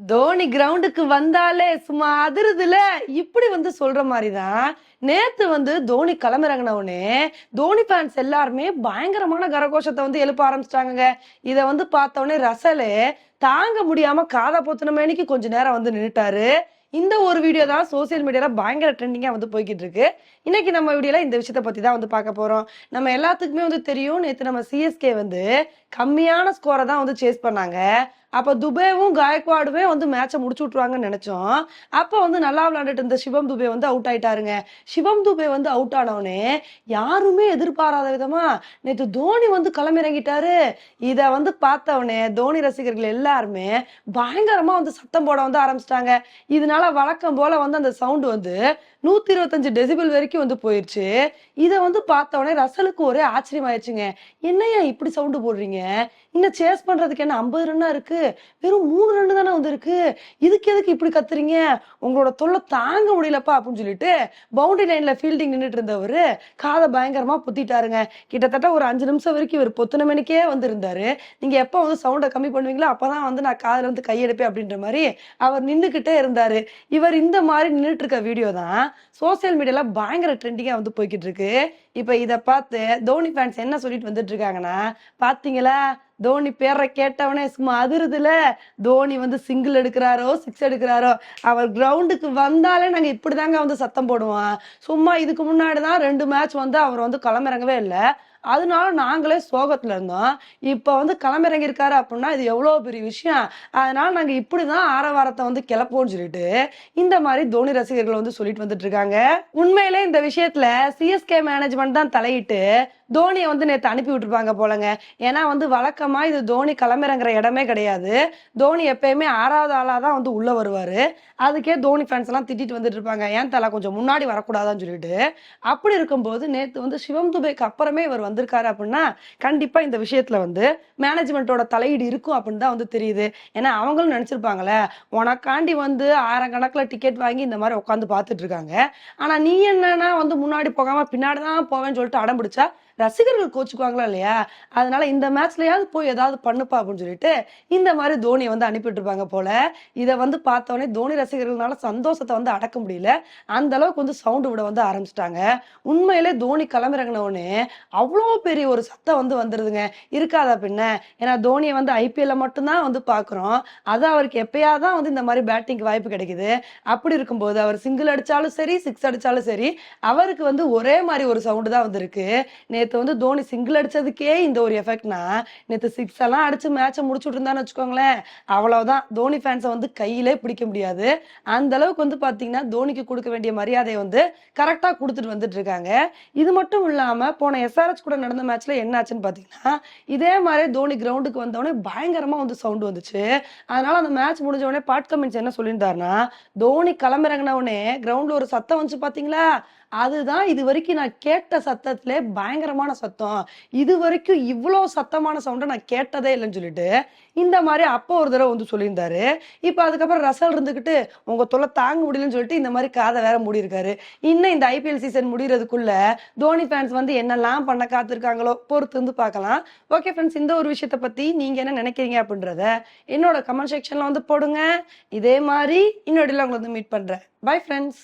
தோனி கிரவுண்டுக்கு வந்தாலே சும்மா அதிருதுல. இப்படி வந்து சொல்ற மாதிரி தான் நேத்து வந்து தோனி களமிறங்கினவுடனே தோனி ஃபேன்ஸ் எல்லாருமே பயங்கரமான கரகோஷத்தை வந்து எழுப்ப ஆரம்பிச்சிட்டாங்க இதை வந்து பார்த்தவொடனே ரசலு தாங்க முடியாம காதை பொத்துன மேனிக்கு கொஞ்ச நேரம் வந்து நின்றுட்டாரு இந்த ஒரு வீடியோ தான் சோசியல் மீடியால பயங்கர ட்ரெண்டிங்கா வந்து போய்கிட்டு இருக்கு இன்னைக்கு நம்ம வீடியோல இந்த விஷயத்த பத்தி தான் வந்து பார்க்க போறோம். நம்ம எல்லாத்துக்குமே வந்து தெரியும் நேத்து நம்ம சிஎஸ்கே வந்து கம்மியான ஸ்கோரை தான் வந்து சேஸ் பண்ணாங்க. அப்போ துபேவும் காயக்வாடுமே வந்து மேட்சை முடிச்சு விட்ருவாங்கன்னு நினச்சோம். அப்போ வந்து நல்லா விளையாண்டுட்டு இருந்த சிவம் துபே வந்து அவுட் ஆயிட்டாருங்க. சிவம் துபே வந்து அவுட் ஆனவனே யாருமே எதிர்பாராத விதமாக நேற்று தோனி வந்து களமிறங்கிட்டாரு. இதை வந்து பார்த்தவனே தோனி ரசிகர்கள் எல்லாருமே பயங்கரமாக வந்து சத்தம் போட வந்து ஆரம்பிச்சிட்டாங்க. இதனால வழக்கம் போல் வந்து அந்த சவுண்ட் வந்து நூத்தி இருபத்தஞ்சு டெசிபிள் வரைக்கும் வந்து போயிருச்சு. இதை வந்து பார்த்த உடனே ரசலுக்கு ஒரே ஆச்சரியமாயிருச்சுங்க. என்னையா இப்படி சவுண்டு போடுறீங்க? இன்னும் சேஸ் பண்றதுக்கு என்ன ஐம்பது ரன்னா இருக்கு? வெறும் மூணு ரன்னு தானே வந்திருக்கு? இதுக்கு எதுக்கு இப்படி கத்துறீங்க? உங்களோட தொல்லை தாங்க முடியலப்பா அப்படின்னு சொல்லிட்டு பவுண்டரி லைன்ல ஃபீல்டிங் நின்றுட்டு இருந்தவர் காதை பயங்கரமா புத்திட்டாருங்க. கிட்டத்தட்ட ஒரு அஞ்சு நிமிஷம் வரைக்கும் இவர் பொத்துன மணிக்கே வந்து இருந்தாரு நீங்க எப்போ வந்து சவுண்டை கம்மி பண்ணுவீங்களோ அப்பதான் வந்து நான் காதுல வந்து கையெடுப்பேன் அப்படின்ற மாதிரி அவர் நின்றுக்கிட்டே இருந்தாரு. இவர் இந்த மாதிரி நின்றுட்டு இருக்க வீடியோ தான் சோசியல் மீடியால பயங்கர ட்ரெண்டிங்கா வந்து போய்கிட்டு இருக்கு இப்ப இத பார்த்து தோனி ஃபேன்ஸ் என்ன சொல்லிட்டு வந்துட்டு இருக்காங்கன்னா பாத்தீங்களா? தோனி பேரை கேட்டவனே சும்மா அதிருதுல. தோனி வந்து சிங்கிள் எடுக்கிறாரோ சிக்ஸ் எடுக்கிறாரோ அவர் கிரவுண்டுக்கு வந்தாலே நாங்க இப்படிதாங்க வந்து சத்தம் போடுவோம். சும்மா இதுக்கு முன்னாடி தான் ரெண்டு மேட்ச் வந்து அவர் வந்து களமிறங்கவே இல்லை. அதனால நாங்களே சோகத்துல இருந்தோம். இப்போ வந்து களமிறங்கி இருக்காரு அப்படின்னா இது எவ்வளோ பெரிய விஷயம். அதனால இப்படி தான் ஆரவாரத்தை வந்து கிளப்போம்னு சொல்லிட்டு இந்த மாதிரி தோனி ரசிகர்கள் வந்து சொல்லிட்டு வந்துட்டு இருக்காங்க. உண்மையிலே இந்த விஷயத்துல சிஎஸ்கே மேனேஜ்மெண்ட் தான் தலையிட்டு தோனியை வந்து நேற்று அனுப்பி விட்டுருப்பாங்க போலங்க. ஏன்னா வந்து வழக்கமாக இது தோனி களமிறங்குற இடமே கிடையாது. தோனி எப்பயுமே ஆறாவது ஆளாக தான் வந்து உள்ளே வருவார். அதுக்கே தோனி ஃபேன்ஸ் எல்லாம் திட்டிட்டு வந்துட்டு இருப்பாங்க. ஏன் தலை கொஞ்சம் முன்னாடி வரக்கூடாதான்னு சொல்லிட்டு. அப்படி இருக்கும்போது நேற்று வந்து சிவம் துபைக்கு அப்புறமே இவர் வந்திருக்காரு அப்படின்னா கண்டிப்பாக இந்த விஷயத்துல வந்து மேனேஜ்மெண்ட்டோட தலையீடு இருக்கும் அப்படின்னு தான் வந்து தெரியுது. ஏன்னா அவங்களும் நினச்சிருப்பாங்களே உனக்காண்டி வந்து ஆயிரம் கணக்கில் டிக்கெட் வாங்கி இந்த மாதிரி உட்காந்து பார்த்துட்டு இருக்காங்க. ஆனா நீ என்னன்னா வந்து முன்னாடி போகாம பின்னாடி தான் போவேன்னு சொல்லிட்டு அடம் பிடிச்சா ரசிகர்கள் கோச்சுக்குவாங்களா இல்லையா? அதனால இந்த மேட்ச்லயாவது போய் ஏதாவது பண்ணுப்பா அப்படின்னு சொல்லிட்டு இந்த மாதிரி தோனியை வந்து அனுப்பிட்டு இருப்பாங்க போல. இதை வந்து பார்த்தோன்னே தோனி ரசிகர்கள்னால சந்தோஷத்தை வந்து அடக்க முடியல. அந்த அளவுக்கு வந்து சவுண்டு விட வந்து ஆரம்பிச்சிட்டாங்க. உண்மையிலே தோனி களமிறங்கினவுடனே அவ்வளோ பெரிய ஒரு சத்தம் வந்து வந்துருதுங்க. இருக்காதா பின்ன? ஏன்னா தோனியை வந்து ஐபிஎல்ல மட்டும்தான் வந்து பார்க்குறோம். அது அவருக்கு எப்பயாவது தான் வந்து இந்த மாதிரி பேட்டிங்க்கு வாய்ப்பு கிடைக்குது. அப்படி இருக்கும்போது அவர் சிங்கிள் அடிச்சாலும் சரி சிக்ஸ் அடிச்சாலும் சரி அவருக்கு வந்து ஒரே மாதிரி ஒரு சவுண்டு தான் வந்திருக்கு. நேற்று வந்து தோனி சிங்கிள் அடிச்சதுக்கே இந்த ஒரு எஃபெக்ட்னா நேற்று சிக்ஸ் எல்லாம் அடிச்சு மேட்சை முடிச்சுட்டு இருந்தான்னு வச்சுக்கோங்களேன். அவ்வளவுதான். தோனி ஃபேன்ஸை வந்து கையிலே பிடிக்க முடியாது. அந்த அளவுக்கு வந்து பாத்தீங்கன்னா தோனிக்கு கொடுக்க வேண்டிய மரியாதையை வந்து கரெக்டா கொடுத்துட்டு வந்துட்டு இருக்காங்க. இது மட்டும் இல்லாம போன எஸ்ஆர்எச் கூட நடந்த மேட்ச்ல என்ன ஆச்சுன்னு பாத்தீங்கன்னா இதே மாதிரி தோனி கிரவுண்டுக்கு வந்தவொடனே பயங்கரமா வந்து சவுண்ட் வந்துச்சு. அதனால அந்த மேட்ச் முடிஞ்ச உடனே பாட் கமெண்ட்ஸ் என்ன சொல்லியிருந்தாருன்னா தோனி களமிறங்கின உடனே கிரவுண்ட்ல ஒரு சத்தம் வந்துச்சு பாத்தீங்களா? அதுதான் இது வரைக்கும் நான் கேட்ட சத்தத்திலே பயங்கரமான சத்தம். இது வரைக்கும் இவ்வளோ சத்தமான சவுண்டை நான் கேட்டதே இல்லைன்னு சொல்லிட்டு இந்த மாதிரி அப்போ ஒரு தடவை வந்து சொல்லியிருந்தாரு. இப்போ அதுக்கப்புறம் ரசல் இருந்துக்கிட்டு உங்க தொலை தாங்க முடியலன்னு சொல்லிட்டு இந்த மாதிரி காதை வேற மூடியிருக்காரு. இன்னும் இந்த ஐபிஎல் சீசன் முடிகிறதுக்குள்ள தோனி ஃபேன்ஸ் வந்து என்னெல்லாம் பண்ண காத்திருக்காங்களோ பொறுத்து வந்து பார்க்கலாம். ஓகே ஃப்ரெண்ட்ஸ் இந்த ஒரு விஷயத்தை பத்தி நீங்க என்ன நினைக்கிறீங்க அப்படின்றத என்னோட கமெண்ட் செக்ஷன்ல வந்து போடுங்க. இதே மாதிரி இன்னொடையில் உங்களை வந்து மீட் பண்றேன். Bye friends